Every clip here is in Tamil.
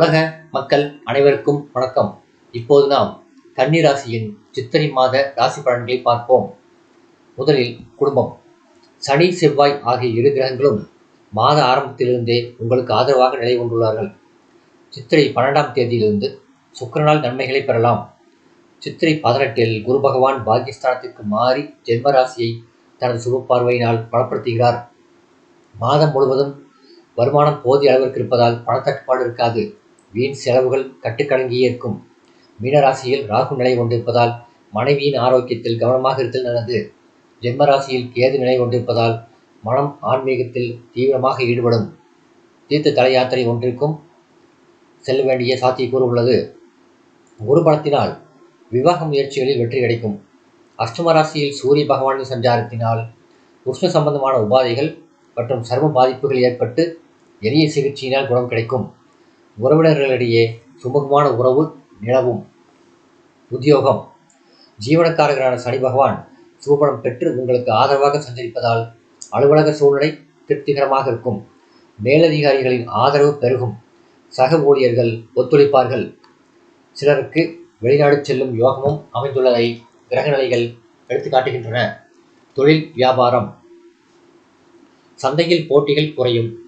உலக மக்கள் அனைவருக்கும் வணக்கம். இப்போது நாம் கன்னி ராசியின் சித்திரை மாத ராசி பலன்களை பார்ப்போம். முதலில் குடும்பம். சனி செவ்வாய் ஆகிய இரு கிரகங்களும் மாத ஆரம்பத்திலிருந்தே உங்களுக்கு ஆதரவாக நிலை கொண்டுள்ளார்கள். சித்திரை பன்னெண்டாம் தேதியிலிருந்து சுக்கிரனால் நன்மைகளை பெறலாம். சித்திரை பதினெட்டில் குரு பகவான் பாகிஸ்தானத்திற்கு மாறி ஜென்மராசியை தனது சுப பார்வையினால் பலப்படுத்துகிறார். மாதம் முழுவதும் வருமானம் போதிய அளவிற்கு இருப்பதால் பணத்தட்டுப்பாடு இருக்காது. வீண் செலவுகள் கட்டுக்கடங்கியே இருக்கும் மீனராசியில் ராகு நிலை கொண்டிருப்பதால் மனைவியின் ஆரோக்கியத்தில் கவனமாக இருத்தல் நல்லது. ஜென்ம ராசியில் கேது நிலை கொண்டிருப்பதால் மனம் ஆன்மீகத்தில் தீவிரமாக ஈடுபடும். தீர்த்த தல யாத்திரை ஒன்றிற்கும் செல்ல வேண்டிய சாத்தியக்கூறு உள்ளது. ஒரு பணத்தினால் விவாக முயற்சிகளில் வெற்றி கிடைக்கும். அஷ்டமராசியில் சூரிய பகவானின் சஞ்சாரத்தினால் உஷ்ண சம்பந்தமான உபாதைகள் மற்றும் சர்ம பாதிப்புகள் ஏற்பட்டு எளிய சிகிச்சையினால் குணம் கிடைக்கும். உறவினர்களிடையே சுமூகமான உறவு நிலவும். உத்தியோகம். ஜீவனக்காரகரான சனி பகவான் சூபனம் பெற்று உங்களுக்கு ஆதரவாக சஞ்சரிப்பதால் அலுவலக சூழ்நிலை திருப்திகரமாக இருக்கும். மேலதிகாரிகளின் ஆதரவு பெருகும். சக ஊழியர்கள் ஒத்துழைப்பார்கள். சிலருக்கு வெளிநாடு செல்லும் யோகமும் அமைந்துள்ளதை கிரகநிலைகள் எடுத்து காட்டுகின்றன. தொழில் வியாபாரம். சந்தையில் போட்டிகள் குறையும்.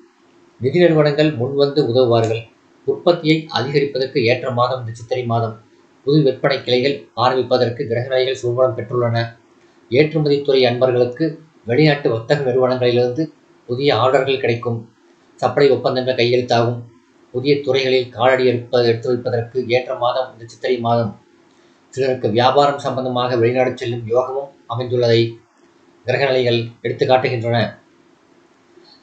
நிதி நிறுவனங்கள் முன்வந்து உதவுவார்கள். உற்பத்தியை அதிகரிப்பதற்கு ஏற்ற மாதம் இந்த சித்திரை மாதம். புது விற்பனை கிளைகள் ஆரம்பிப்பதற்கு கிரகநிலைகள் சுபலம் பெற்றுள்ளன. ஏற்றுமதித்துறை அன்பர்களுக்கு வெளிநாட்டு வர்த்தக நிறுவனங்களிலிருந்து புதிய ஆர்டர்கள் கிடைக்கும். சப்ளை ஒப்பந்தங்கள் கையெழுத்தாகும். புதிய துறைகளில் காலடி எடுப்ப எடுத்து வைப்பதற்கு ஏற்ற மாதம் இந்த சித்திரை மாதம். சிலருக்கு வியாபாரம் சம்பந்தமாக வெளிநாடு செல்லும் யோகமும் அமைந்துள்ளதை கிரகநிலைகள் எடுத்து காட்டுகின்றன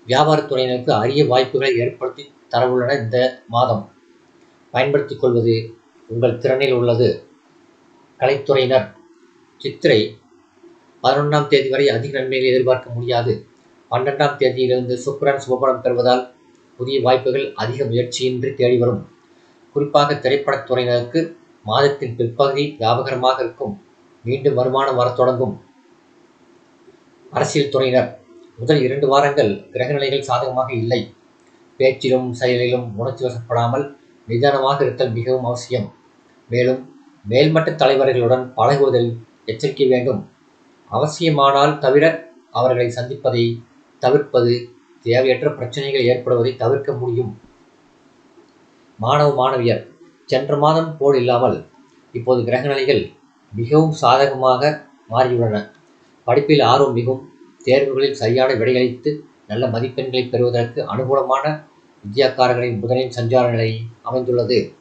வியாபாரத்துறையினருக்கு அரிய வாய்ப்புகளை ஏற்படுத்தி தரவுள்ளன இந்த மாதம். பயன்படுத்திக் கொள்வது உங்கள் திறனில் உள்ளது. கலைத்துறையினர் சித்திரை பதினொன்றாம் தேதி வரை அதிக நன்மைகளை எதிர்பார்க்க முடியாது. பன்னெண்டாம் தேதியிலிருந்து சுக்கரன் சுபபலம் பெறுவதால் புதிய வாய்ப்புகள் அதிக முயற்சியின்றி தேடி வரும். குறிப்பாக திரைப்படத் துறையினருக்கு மாதத்தின் பிற்பகுதி லாபகரமாக இருக்கும். மீண்டும் வருமானம் வரத் தொடங்கும். அரசியல் துறையினர் முதல் இரண்டு வாரங்கள் கிரகநிலைகள் சாதகமாக இல்லை. பேச்சிலும் செயலிலும் உணர்ச்சி வசப்படாமல் நிதானமாக இருத்தல் மிகவும் அவசியம். மேலும் மேல்மட்ட தலைவர்களுடன் பழகுவதில் எச்சரிக்கை வேண்டும். அவசியமானால் தவிர அவர்களை சந்திப்பதை தவிர்ப்பது தேவையற்ற பிரச்சனைகள் ஏற்படுவதை தவிர்க்க முடியும். மாணவ மாணவியர் சென்ற மாதம் போல் இல்லாமல் இப்போது கிரகநிலைகள் மிகவும் சாதகமாக மாறியுள்ளன. படிப்பில் ஆர்வம் மிகவும் தேர்வுகளில் சரியான விடையளித்து நல்ல மதிப்பெண்களை பெறுவதற்கு அனுகூலமான வித்யாக்காரர்களின் புதனின் சஞ்சார நிலை அமைந்துள்ளது.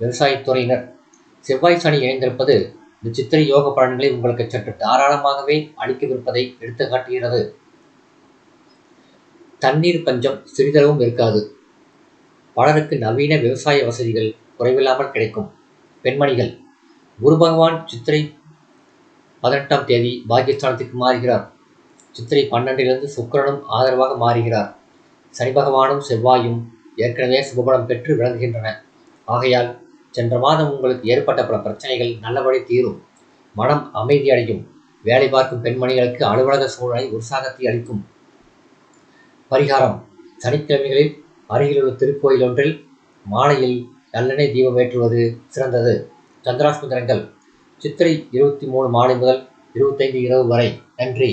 விவசாயத்துறையினர் செவ்வாய் சனி இணைந்திருப்பது இந்த சித்திரை யோக பலன்களை உங்களுக்கு சற்று தாராளமாகவே அளிக்கவிருப்பதை எடுத்து காட்டுகிறது தண்ணீர் பஞ்சம் சிறிதளவும் இருக்காது. பலருக்கு நவீன விவசாய வசதிகள் குறைவில்லாமல் கிடைக்கும். பெண்மணிகள் குரு பகவான் சித்திரை பதினெட்டாம் தேதி பாகிஸ்தானத்துக்கு மாறுகிறார். சித்திரை பன்னெண்டிலிருந்து சுக்கிரனும் ஆதரவாக மாறுகிறார். சனி பகவானும் செவ்வாயும் ஏற்கனவே சுபபலம் பெற்று விளங்குகின்றன. ஆகையால் சென்ற மாதம் உங்களுக்கு ஏற்பட்ட பல பிரச்சனைகள் நல்லபடி தீரும். மனம் அமைதியடையும் வேலை பார்க்கும் பெண்மணிகளுக்கு அலுவலக சூழலை உற்சாகத்தை அளிக்கும். பரிகாரம். சனிக்கிழமைகளில் அருகிலுள்ள திருக்கோயில் ஒன்றில் மாலையில் நல்லெண்ணெய் தீபம் ஏற்றுவது சிறந்தது. சந்திராஷ்மந்திரங்கள் சித்திரை இருபத்தி மூணு மாலை முதல் இருபத்தைந்து இரவு வரை. நன்றி.